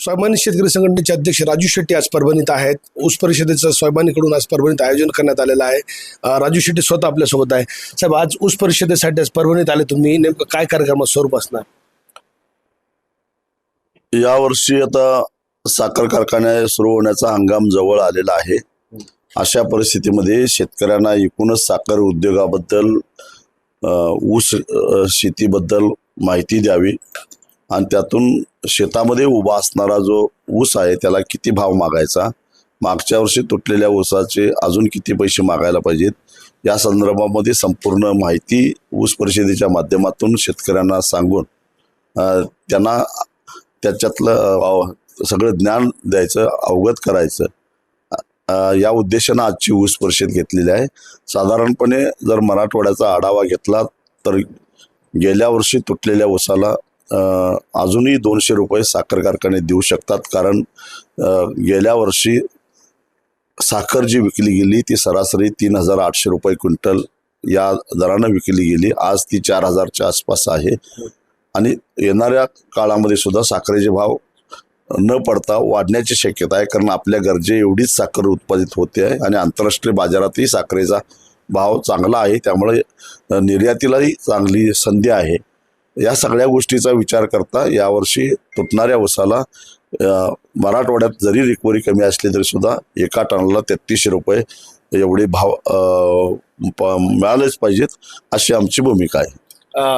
स्वाभिमानी शेतकरी संघटनेचे अध्यक्ष राजू शेट्टी आज परभणीत आहेत. ऊस परिषदेचं स्वाभिमानीकडून आज परभणीत आयोजन करण्यात आलेलं आहे. राजू शेट्टी स्वतः आपल्यासोबत आहे. साहेब आज ऊस परिषदेसाठी आज परभणीत आले तुम्ही. नेमकं काय कार्यक्रमात स्वरूप असणार? यावर्षी आता साखर कारखाने सुरू होण्याचा हंगाम जवळ आलेला आहे. अशा परिस्थितीमध्ये शेतकऱ्यांना एकूणच साखर उद्योगाबद्दल ऊस शेतीबद्दल माहिती द्यावी. आणि त्यातून शेतामध्ये उभा असणारा जो ऊस आहे त्याला किती भाव मागायचा? मागच्या वर्षी तुटलेल्या ऊसाचे अजून किती पैसे मागायला पाहिजेत? या संदर्भामध्ये संपूर्ण माहिती ऊस परिषदेच्या माध्यमातून शेतकऱ्यांना सांगून त्यांना त्याच्यातलं सगळं ज्ञान द्यायचं अवगत करायचं. या उद्देशानं आजची ऊस परिषद घेतलेली आहे. साधारणपणे जर मराठवाड्याचा आढावा घेतला तर गेल्या वर्षी तुटलेल्या ऊसाला अजूनही दोनशे रुपये साखर कारखाने देऊ शकतात. कारण गेल्या वर्षी साखर जी विकली गेली ती सरासरी तीन हजार आठशे रुपये क्विंटल या दरानं विकली गेली. आज ती चार हजारच्या आसपास आहे. आणि येणाऱ्या काळामध्ये सुद्धा साखरेचे भाव न पडता वाढण्याची शक्यता आहे. कारण आपल्या गरजे एवढीच साखर उत्पादित होते आहे. आणि आंतरराष्ट्रीय बाजारातही साखरेचा भाव चांगला आहे. त्यामुळे निर्यातीलाही चांगली संधी आहे. या सगळ्या गोष्टीचा विचार करता यावर्षी तुटणाऱ्या ऊसाला अ, मराठवाड्यात जरी रिकवरी कमी असली तरी सुद्धा एका टनाला तेहतीसशे रुपये एवढे भाव मिळालेच पाहिजेत अशी आमची भूमिका आहे.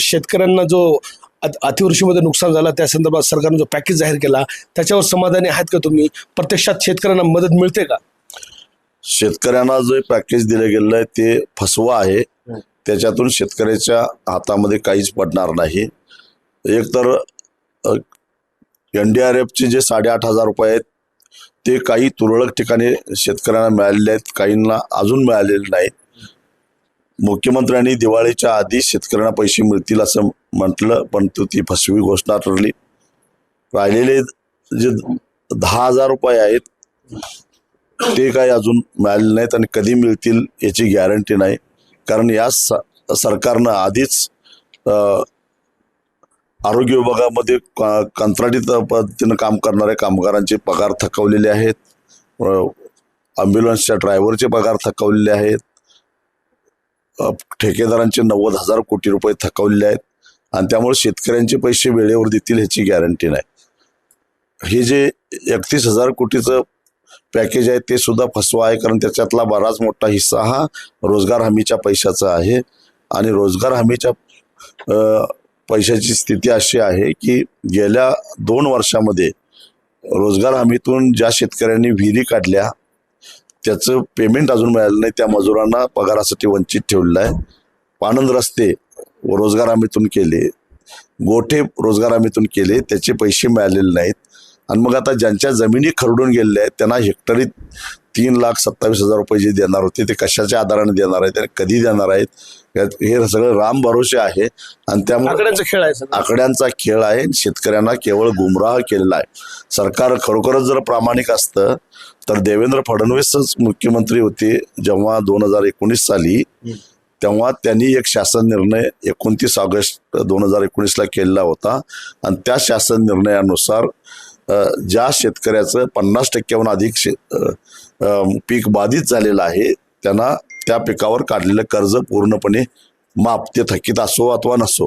शेतकऱ्यांना जो अत- अतिवृष्टीमध्ये नुकसान झालं त्या संदर्भात सरकारने जो पॅकेज जाहीर केला त्याच्यावर समाधानी आहेत का तुम्ही? प्रत्यक्षात शेतकऱ्यांना मदत मिळते का? शेतकऱ्यांना जे पॅकेज दिलं गेलं आहे ते फसवा आहे. त्याच्यातून शेतकऱ्याच्या हातामध्ये काहीच पडणार नाही. एक तर एन डी आर एफचे जे साडेआठ हजार रुपये आहेत ते काही तुरळक ठिकाणी शेतकऱ्यांना मिळालेले आहेत काहींना अजून मिळालेले नाहीत. मुख्यमंत्र्यांनी दिवाळीच्या आधी शेतकऱ्यांना पैसे मिळतील असं म्हटलं पण तो ती फसवी घोषणा ठरली. राहिलेले जे दहा हजार रुपये आहेत ते काही अजून मिळाले नाहीत आणि कधी मिळतील याची गॅरंटी नाही. कारण या स- सरकारनं आधीच आरोग्य विभागामध्ये क- कंत्राटी पद्धतीनं काम करणाऱ्या कामगारांचे पगार थकवलेले आहेत. ॲम्ब्युलन्सच्या ड्रायव्हरचे पगार थकवलेले आहेत. ठेकेदारांचे नव्वद हजार कोटी रुपये थकवलेले आहेत. आणि त्यामुळे शेतकऱ्यांचे पैसे वेळेवर देतील ह्याची गॅरंटी नाही. हे जे एकतीस हजार कोटीचं पॅकेज आहे ते सुद्धा फसवा आहे कारण त्याच्यातला बराच मोठा हिस्सा हा रोजगार हमीच्या पैशाचा आहे. आणि रोजगार हमीच्या पैशाची स्थिती अशी आहे की गेल्या दोन वर्षामध्ये रोजगार हमीतून ज्या शेतकऱ्यांनी विहिरी काढल्या त्याचं पेमेंट अजून मिळालं नाही त्या मजुरांना पगारासाठी वंचित ठेवलेलं आहे. पाणंद रस्ते रोजगार हमीतून केले गोठे रोजगार हमीतून केले त्याचे पैसे मिळालेले नाहीत. आणि मग आता ज्यांच्या जमिनी खरडून गेलेल्या आहेत त्यांना हेक्टरी तीन लाख सत्तावीस हजार रुपये जे देणार होते ते कशाच्या आधाराने देणार आहेत आणि कधी देणार आहेत? हे सगळं राम भरोसे आहे. आणि त्यामुळे आकड्यांचा खेळ आहे. आकड्यांचा खेळ आहे. शेतकऱ्यांना केवळ गुमराह केलेला आहे. सरकार खरोखरच जर प्रामाणिक असतं तर देवेंद्र फडणवीसच मुख्यमंत्री होते जेव्हा दोन हजार एकोणीस साली. तेव्हा त्यांनी एक शासन निर्णय एकोणतीस ऑगस्ट दोन हजार एकोणीसला केलेला होता. आणि त्या शासन निर्णयानुसार ज्या शेतकऱ्याचं पन्नास टक्क्याहून अधिक शे पीक बाधित झालेलं आहे त्यांना त्या पिकावर काढलेलं कर्ज पूर्णपणे माफ ते थकीत असो अथवा नसो.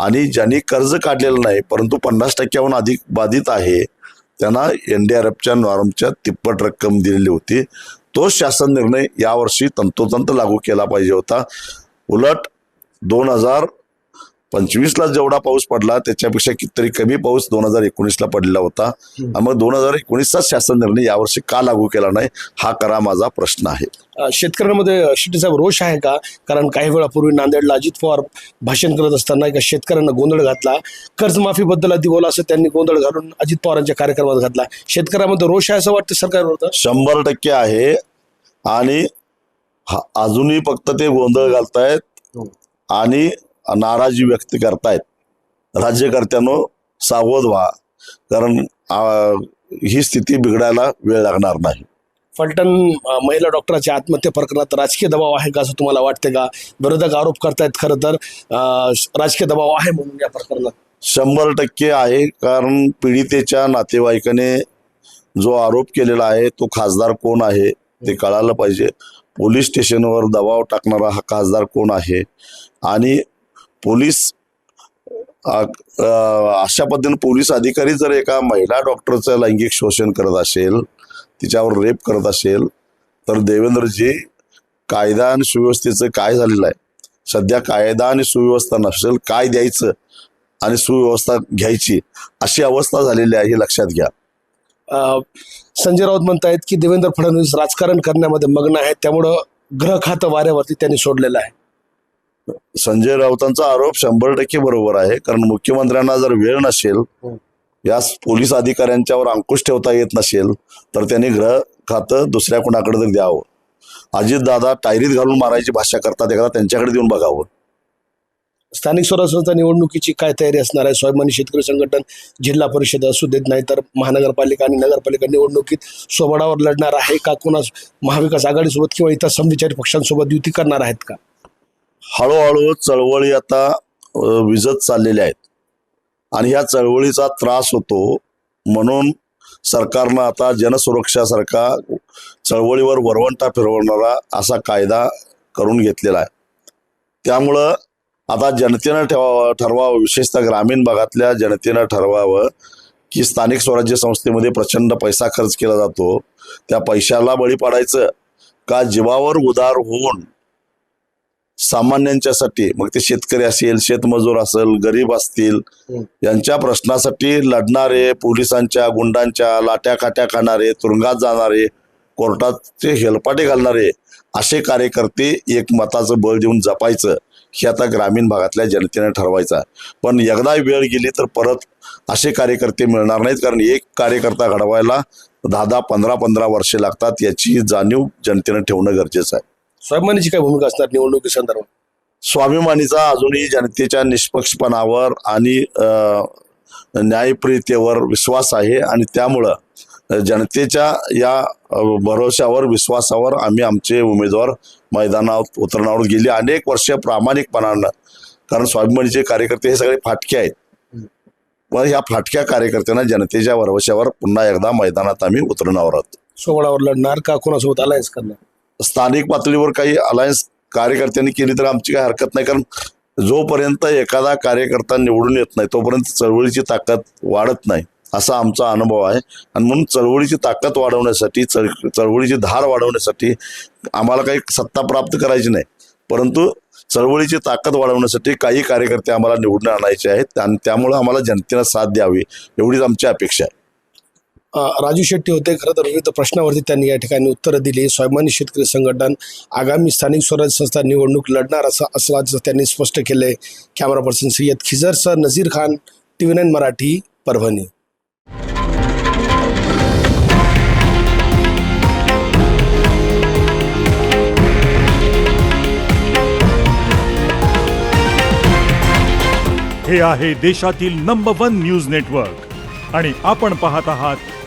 आणि ज्यांनी कर्ज काढलेलं नाही परंतु पन्नास टक्क्याहून अधिक बाधित आहे त्यांना एन डी आर एफच्या नॉर्मच्या तिप्पट रक्कम दिलेली होती. तो शासन निर्णय यावर्षी तंतोतंत लागू केला पाहिजे होता. उलट दोन हजार पंचवीसला जेवढा पाऊस पडला त्याच्यापेक्षा कितीतरी कमी पाऊस दोन हजार एकोणीसला पडलेला होता. मग दोन हजार एकोणीसचा शासन निर्णय यावर्षी का लागू केला नाही हा करा माझा प्रश्न आहे. शेतकऱ्यांमध्ये अं, शेट्टी साहेब रोष आहे का? कारण काही वेळापूर्वी नांदेडला अजित पवार भाषण करत असताना एका शेतकऱ्यांना गोंधळ घातला. कर्जमाफीबद्दल आधी बोला असं त्यांनी गोंधळ घालून अजित पवारांच्या कार्यक्रमात घातला. शेतकऱ्यामध्ये रोष आहे असं वाटतं सरकारवर शंभर टक्के आहे. आणि हा- अजूनही फक्त ते गोंधळ घालतायत. आणि नाराजी व्यक्त करतायत. राज्यकर्त्यांनो सावध व्हा. कारण ही स्थिती बिघडायला वेळ लागणार नाही. फलटण महिला डॉक्टराच्या आत्महत्या प्रकरणात राजकीय दबाव आहे का असं तुम्हाला वाटते का? विरोधक आरोप करतायत खरं तर राजकीय दबाव आहे म्हणून या प्रकरणात. शंभर टक्के आहे कारण पीडितेच्या नातेवाईकाने जो आरोप केलेला आहे तो खासदार कोण आहे ते कळायला पाहिजे. पोलीस स्टेशनवर दबाव टाकणारा हा खासदार कोण आहे? आणि पोलीस अशा पद्धतीने पोलीस अधिकारी जर एका महिला डॉक्टरचं लैंगिक शोषण करत असेल तिच्यावर रेप करत असेल तर देवेंद्रजी कायदा आणि सुव्यवस्थेचं काय झालेलं आहे? सध्या कायदा आणि सुव्यवस्था नसेल काय द्यायचं आणि सुव्यवस्था घ्यायची अशी अवस्था झालेली आहे हे लक्षात घ्या. संजय राऊत म्हणतायत की देवेंद्र फडणवीस राजकारण करण्यामध्ये मग्न आहेत त्यामुळं ग्रह खातं वाऱ्यावरती त्यांनी सोडलेलं आहे. संजय राऊतांचा आरोप शंभर टक्के बरोबर आहे. कारण मुख्यमंत्र्यांना जर वेळ नसेल या पोलीस अधिकाऱ्यांच्यावर अंकुश ठेवता येत नसेल तर त्यांनी ग्रह खातं दुसऱ्या कुणाकडे तरी द्यावं. अजितदादा टायरीत घालून मारायची भाषा करतात एकदा त्यांच्याकडे देऊन बघावं. स्थानिक स्वराज्य निवडणुकीची काय तयारी असणार आहे? स्वाभिमानी शेतकरी संघटन जिल्हा परिषद असू देत नाही तर महानगरपालिका आणि नगरपालिका निवडणुकीत सोबडावर लढणार आहे का? कोणा महाविकास आघाडीसोबत किंवा इतर समविचारी पक्षांसोबत युती करणार आहेत का? हळूहळू चळवळी आता विजत चाललेल्या आहेत. आणि ह्या चळवळीचा त्रास होतो म्हणून सरकारनं आता जनसुरक्षासारखा चळवळीवर वरवंटा फिरवणारा असा कायदा करून घेतलेला आहे. त्यामुळं आता जनतेनं ठेवावं ठरवावं विशेषतः ग्रामीण भागातल्या जनतेनं ठरवावं की स्थानिक स्वराज्य संस्थेमध्ये प्रचंड पैसा खर्च केला जातो. त्या पैशाला बळी पाडायचं का? जीवावर उदार होऊन सामान्यांच्यासाठी मग ते शेतकरी असेल शेतमजूर असेल गरीब असतील. यांच्या प्रश्नासाठी लढणारे पोलिसांच्या गुंडांच्या लाट्या काट्या खाणारे तुरुंगात जाणारे कोर्टाचे हेलपाटे घालणारे असे कार्यकर्ते एक मताचं बळ देऊन जपायचं हे आता ग्रामीण भागातल्या जनतेने ठरवायचं आहे. पण एकदा वेळ गेली तर परत असे कार्यकर्ते मिळणार नाहीत कारण एक कार्यकर्ता घडवायला दहा दहा पंधरा पंधरा वर्षे लागतात याची जाणीव जनतेनं ठेवणं गरजेचं आहे स्वाभिमानीची काय भूमिका असणार निवडणुकी संदर्भात स्वाभिमानीचा अजूनही जनतेच्या निष्पक्षपणावर आणि न्यायप्रियतेवर विश्वास आहे आणि त्यामुळं जनतेच्या या भरोश्यावर विश्वासावर आम्ही आमचे उमेदवार मैदानावर उतरणावर गेली. अनेक वर्ष प्रामाणिकपणानं कारण स्वाभिमानीचे कार्यकर्ते हे सगळे फाटके आहेत. मग ह्या फाटक्या कार्यकर्त्यांना जनतेच्या भरोश्यावर पुन्हा एकदा मैदानात आम्ही उतरणावर आहोत. सोबडावर लढणार का? कोणासोबत अलायन्स करणार स्थानिक पातळीवर काही अलायन्स कार्यकर्त्यांनी केली तर आमची काही हरकत नाही. कारण जोपर्यंत एखादा कार्यकर्ता निवडून येत नाही तोपर्यंत चळवळीची ताकद वाढत नाही असा आमचा अनुभव आहे. आणि म्हणून चळवळीची ताकद वाढवण्यासाठी चळ चळवळीची धार वाढवण्यासाठी आम्हाला काही सत्ता प्राप्त करायची नाही. परंतु चळवळीची ताकद वाढवण्यासाठी काही कार्यकर्ते आम्हाला निवडून आणायचे आहेत आणि त्यामुळं आम्हाला जनतेनं साथ द्यावी एवढीच आमची अपेक्षा आहे. राजू शेट्टी होते. खरं तर विविध प्रश्नावरती त्यांनी या ठिकाणी उत्तरं दिली. स्वाभिमानी शेतकरी संघटन आगामी स्थानिक स्वराज्य संस्था निवडणूक लढणार असं असल्याचं त्यांनी स्पष्ट केलंय. Camera person Syed खिजरसह Nazir Khan T V nine Marathi Parbhani. हे आहे देशातील नंबर वन न्यूज नेटवर्क आणि आपण पाहत आहात